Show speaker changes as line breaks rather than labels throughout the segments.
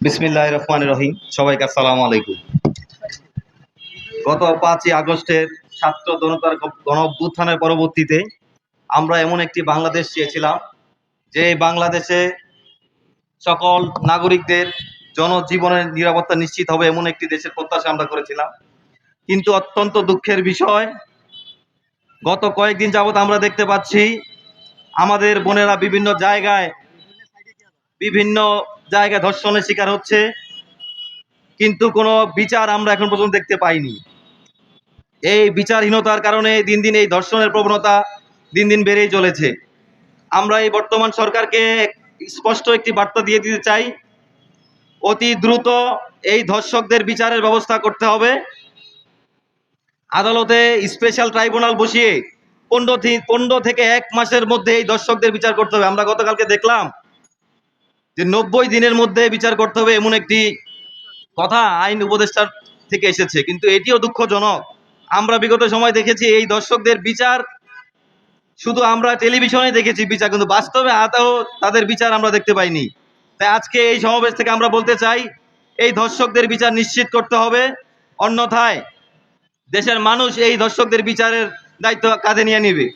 বিসমিল্লাহ রহমান রহিম। সবাইকে আসসালামু আলাইকুম। গত পাঁচই আগস্টের ছাত্র জনতার গণ অভ্যুত্থানের পরবর্তীতে আমরা এমন একটি বাংলাদেশ চেয়েছিলাম, যে বাংলাদেশে সকল নাগরিকদের জনজীবনের নিরাপত্তা নিশ্চিত হবে এমন একটি দেশের প্রত্যাশা আমরা করেছিলাম। কিন্তু অত্যন্ত দুঃখের বিষয়, গত কয়েকদিন যাবত আমরা দেখতে পাচ্ছি, আমাদের বোনেরা বিভিন্ন জায়গায় বিভিন্ন জায়গায় ধর্ষণের শিকার হচ্ছে, কিন্তু কোনো বিচার আমরা এখন পর্যন্ত দেখতে পাইনি। এই বিচারহীনতার কারণে দিন দিন এই ধর্ষণের প্রবণতা দিন দিন বেড়েই চলেছে। আমরা এই বর্তমান সরকারকে স্পষ্ট একটি বার্তা দিয়ে দিতে চাই, অতি দ্রুত এই ধর্ষকদের বিচারের ব্যবস্থা করতে হবে। আদালতে স্পেশাল ট্রাইব্যুনাল বসিয়ে পনেরো পনেরো থেকে এক মাসের মধ্যে এই দর্শকদের বিচার করতে হবে। আমরা গতকালকে দেখলাম যে নব্বই দিনের মধ্যে বিচার করতে হবে এমন একটি কথা আইন উপদেষ্টার থেকে এসেছে। কিন্তু এটিও দুঃখজনক। আমরা বিগত সময় দেখেছি এই দর্শকদের বিচার শুধু আমরা টেলিভিশনে দেখেছি বিচার, কিন্তু বাস্তবে আতাও তাদের বিচার আমরা দেখতে পাইনি। তাই আজকে এই সমাবেশ থেকে আমরা বলতে চাই, এই ধর্ষকদের বিচার নিশ্চিত করতে হবে। অন্যথায় দেশের মানুষ এই দর্শকদের বিচারের দায়িত্ব কাঁধে নিয়ে নিবে।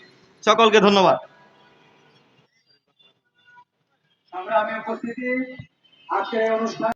সকলকে ধন্যবাদ।
সংগ্রামী উপস্থিতি আজকের অনুষ্ঠান